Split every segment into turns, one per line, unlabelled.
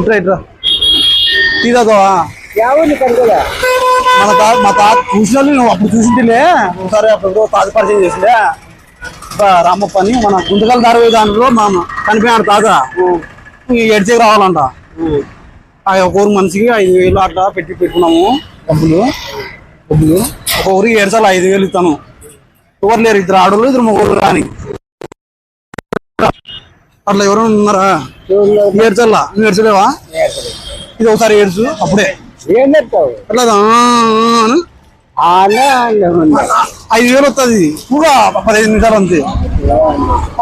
ఇట్రా ఇట్రా మన తా మా తాత చూసిన నువ్వు అప్పుడు చూసింటిలే. ఒకసారి అప్పుడు తాత పరిచయం చేసిందే బా రామప్ప అని మన గుంతకల్ దారి దాంట్లో మా చనిపోయాడు తాత. ఎడ్చేకి రావాలంట. ఆ ఒక ఊరు మనిషికి ఐదు వేలు అట్లా పెట్టి పెట్టుకున్నాము. డబ్బులు. డబ్బులు. ఒక ఊరికి ఏడ్చాలి ఐదు వేలు ఇస్తాను. ఎవరు లేరు? ఇద్దరు ఆడోళ్ళు ఇద్దరు మొగోళ్ళు రాని. అట్లా ఎవరు ఉన్నారా? ఏడ్చల్లా? నువ్వు ఏడ్చలేవా? ఇది ఒకసారి ఏడ్చు అప్పుడే. అట్లా ఐదు వేలు వస్తుంది కూడా పదిహేను నిమిషాలు అంతే.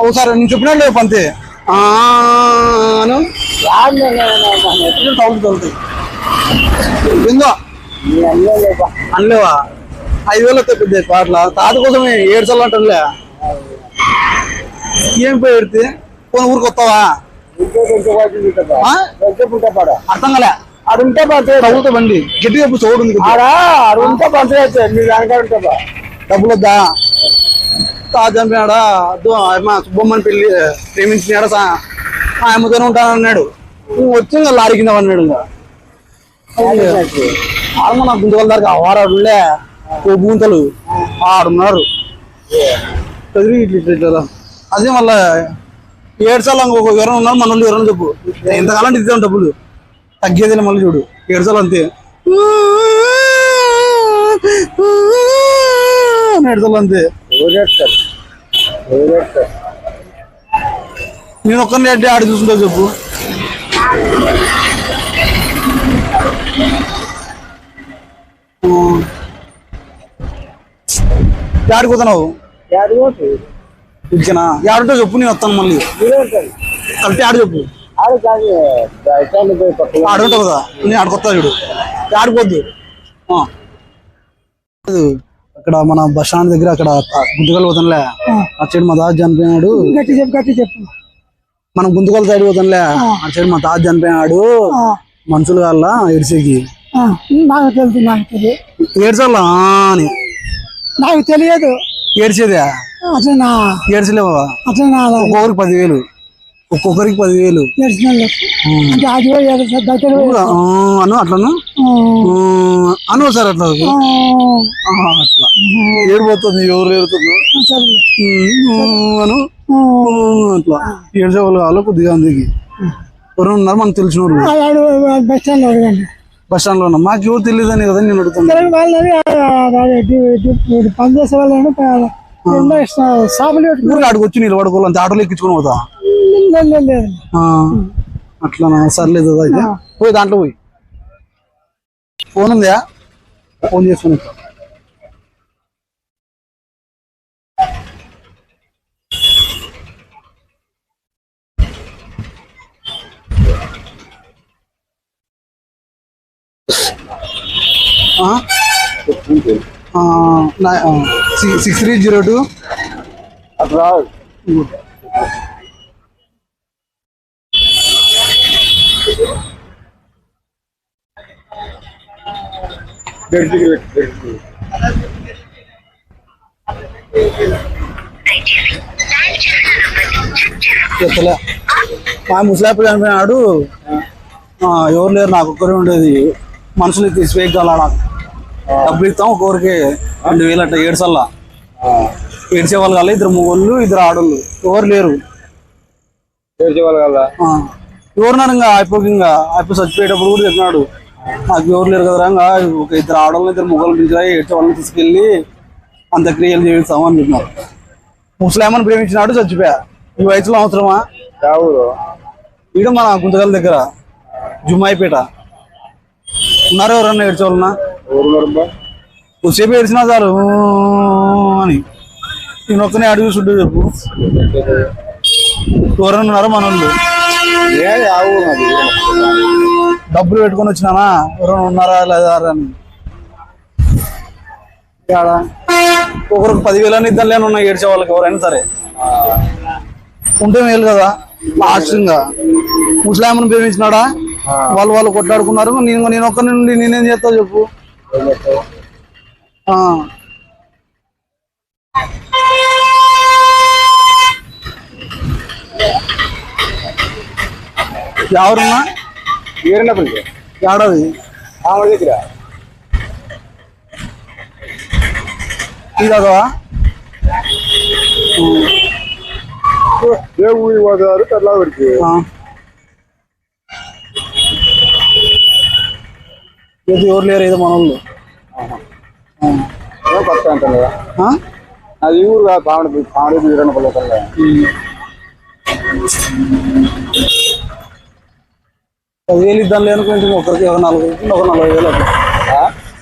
ఒకసారి నేను చెప్పినట్టు లేపు అంతే. తగులుతాయి
లేపా
అనలేవా? ఐదు వేలు వస్తాయి పెద్ద అట్లా తాత కోసమే ఏడ్చాలంటలే ఏం పోయి ఏడితే? పోనీ ఊరికి వస్తావా? అర్థం కలే.
పంచవచ్చు
తగులుతా బండి. గట్టిగా చోడు ఉంది
పంచవచ్చు
డబ్బులు వద్దా చంపినాడా మా సుబ్బమ్మని పెళ్ళి ప్రేమించినాడా సా? ఆయమ్మతోనే ఉంటానన్నాడు ఇంక వచ్చి ఇంకా లారీ కింద పడినాడు ఇంకా. ఆడమ నా గుంతల దాకా ఆవారాడులే ఓ గుంతలు. ఆడున్నారు. చదివి ఇట్లా అదే మళ్ళా ఏడ్చాలి ఇంకొక వివరణ ఉన్నారు మన వివరణ చెప్పు. ఎంతకాలం ఇద్దాం డబ్బులు. తగ్గేది మళ్ళీ చూడు. ఏడ్చాలి అంతే. ఏడ్చాలి అంతే. నేను ఒక్కరిని అంటే ఆడి చూసుకుంటా చెప్పు.
ఆడుకుతున్నావు
ఇచ్చిన యాడుంటో చెప్పు నేను వస్తాను మళ్ళీ. కలిపి ఆడు చెప్పు. ఆడుంటావు కదా నేను ఆడుకొస్తా చూడు. ఆడిపోద్దు. అక్కడ మన బస్ స్టాండ్ దగ్గర అక్కడ గుంతకల్ పోతానులే సైడ్ మా తాత చనిపోయినాడు. మనం గుంతకల్ సైడ్ పోతానులే ఆ. సైడ్ మా తాత చనిపోయినాడు. మనుషులు వల్ల ఏడ్చేకి.
నాకు తెలుసు నాకు తెలియదు.
ఏడ్చాలా? అని.
నాకు తెలియదు.
ఏడ్చేదే?
అట్లా
ఏడ్చలేవా
అట్లా
ఒక్కొక్కరికి పదివేలు. ఒక్కొక్కరికి పదివేలు. అను అట్లను? అను సార్ అట్లా అట్లా. ఏడిపోతుంది ఎవరు ఏడుతుందో? అను. అట్లా. ఏడ్చే వాళ్ళు కొద్దిగా అందుకి? ఎవరు ఉన్నారు? మనకు తెలిసిన వాళ్ళు
బస్ స్టాండ్లో అడగండి
బస్ స్టాండ్లో మాకు ఎవరు తెలియదని కదా నేను అడుగుతాను
సరే వాళ్ళని
ఊరికి ఆడికి వచ్చి నిలబడుకోవాలి అంతే ఆటోలో ఎక్కించుకొని పోతా. ఆ, అట్లానా? సర్లేదు అయితే. పోయి దాంట్లో పోయి. ఫోన్ ఉందా? ఫోన్ చేసుకుని సిక్స్ త్రీ జీరో టూ. చెప్తలే మా ముసలాపు చనిపోయినాడు. ఆ, ఎవరు లేరు నాకు ఒక్కరే ఉండేది. మనుషులు తీసివేయగల నాకు డబ్బులు ఇస్తాం ఒక్కొక్కరికి రెండు వేలు అట్లా ఏడ్చల్లా ఏడ్చే వాళ్ళు కాదు ఇద్దరు మొగోళ్ళు ఇద్దరు ఆడోళ్ళు. ఎవరు లేరు.
చేసే వాళ్ళు కదా
ఆ, ఎవరున్నారు ఇంకా అయిపోయి ఇంకా అయిపోయి చచ్చిపోయేటప్పుడు కూడా చెప్పినాడు. నాకు ఎవరు లేరు కదరా ఇంకా ఒక ఇద్దరు ఆడవాళ్ళని ఇద్దరు పిలిచిరా ఏడ్చే వాళ్ళని తీసుకెళ్ళి అంత్యక్రియలు చేస్తాం అని చెప్పినారు. ముసలామని ప్రేమించినాడు చచ్చిపోయా. ఈ వయసులో అవసరమా?
ఎవరు
ఈడ మన గుంతకల్ దగ్గర జుమ్మాయిపేట. ఉన్నారు ఎవరన్నా ఏడ్చేవాళ్ళనా కొద్దిసేపు ఏడ్చినా చాలు. ఊ అని. నేను ఒక్కనే అడిగి చూసుంటే చెప్పు. ఎవరన్నా ఉన్నారా మన వాళ్ళు డబ్బులు పెట్టుకొని వచ్చినానా? ఎవరైనా ఉన్నారా లేదా అని? ఒకరికి పదివేలని ఇద్దరు లేని ఉన్నాయి ఏడ్చే వాళ్ళకి ఎవరైనా సరే. ఉంటే మేలు కదా లాస్ట్ ఇంకా ముస్లాంని ప్రేమించినాడా వాళ్ళు వాళ్ళు కొట్లాడుకున్నారు. నేను నేను ఒక్క నుండి నేనేం చేస్తా చెప్పు. ఆ. ఎవరున్నా
ఏరినప్పటికి
ఏడాది
ఆవిడ దగ్గర
ఇది అదవా
ఏ ఊరికి పోతారు తెల్లవారికి
ఏది ఎవరు లేరు ఏదో మన వాళ్ళు.
కొత్త అంటారు కదా? అది ఊరు కాదు
పదివేలు ఇద్దాం లేను కొంచెం ఒకరికి ఒక నలభై ఒక నలభై వేలు అట్లా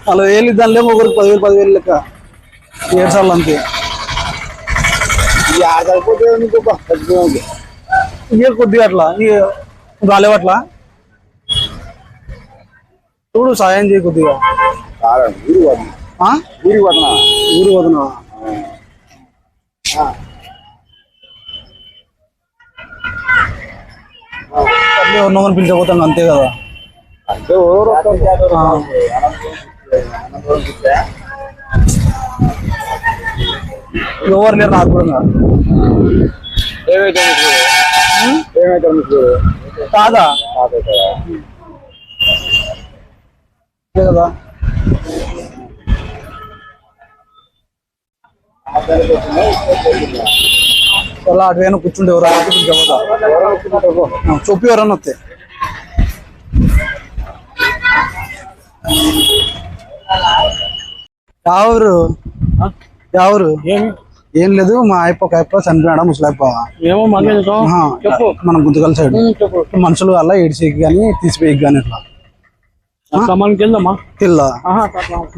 నలభై వేలు ఇద్దాం లేము ఒకరికి పదివేలు పదివేలు లెక్క. ఏడు సార్లు అంతే.
సరిపోతే.
ఇక కొద్దిగా అట్లా రాలేవట్లా చూడు సాయం చేయి కొద్దిగా?
ఊరికి పోతున్నా
ఊరు వదనా. అట్లే ఉన్నమని అంతే కదా.
అంటే ఎవరు
లేరు నాకు కూడా
ఏమైతే
కాదా. కదా. అలా అటువైనా కూర్చుంటే ఎవరు ఆడితే పిలిచకపోతా
ఎవరు వస్తున్నారు?
ఆ, చూపి ఎవరన్నా వస్తే. ఎవరు ఎవరు ఏం లేదు మా అయ్యప్ప ఒక అయ్యప్ప చనిపోయాడా ముసలయ్యప్ప. మన గుంతకల్ సైడ్. మనుషులు అలా ఏడిసేకి కానీ తీసిపోయి కానీ ఇట్లా
అట్లా మనకి వెళ్దామా
తెల్లా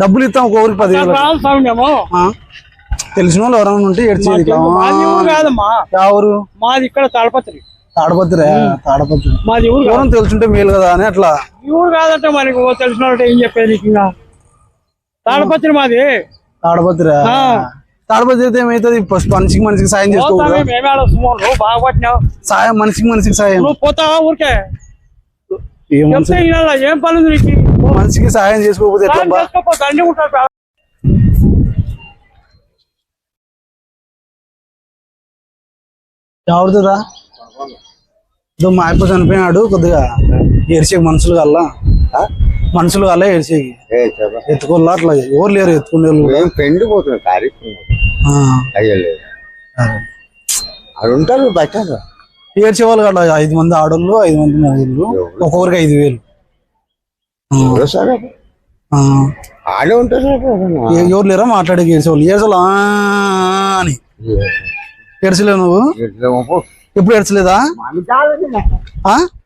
డబ్బులు ఇస్తాం ఒక ఊరికి పదివేలు? తెలిసిన వాళ్ళు ఎవరైనా ఉంటే ఏడ్చేది ఎవరు
మాది ఇక్కడ తాడపత్రి.
తాడపత్రి తాడపత్రి.
మాది.
ఎవరైనా తెలుసుంటే మేలు కదా అని అట్లా.
ఊరు కాదంటే మనకి తెలిసిన వాళ్ళకి ఏం చెప్పేది ఇంకా? తాడపత్రి మాది.
తాడపత్రి. తాడపత్రి అయితే ఏమైతుంది? ఫస్ట్ మనిషికి మనిషికి సాయం
పట్టినావు.
సాయం మనిషికి మనిషికి సాయం.
నువ్వు పోతావా ఊరికే?
ఏ
పని
మనిషికి సాయం చేసుకోకపోతే ఎట్లా ఇదో మా అయ్యప్ప చనిపోయినాడు కొద్దిగా ఏడ్చేకి మనుషులు కల్లా. మనుషులు కల్లా
చెప్ప
ఎత్తుకోల్లా అట్లా. ఎవరు లేరు ఎత్తుకునే
కార్యక్రమం
ఆ,
అయ్యలేదు
అదే.
ఉంటారు బయట
ఏడ్చే వాళ్ళు కదా ఐదు మంది ఆడోళ్ళు ఐదు మంది మగోళ్ళు ఒక్కొక్కరికి ఐదు వేలు.
ఆడే ఉంటారు
ఎవరు లేరా? మాట్లాడే ఏడ్చేవాళ్ళు ఏడ్చాలి అని. ఏడ్చలేవు నువ్వు? ఎప్పుడు ఏడ్చలేదా? ఆ?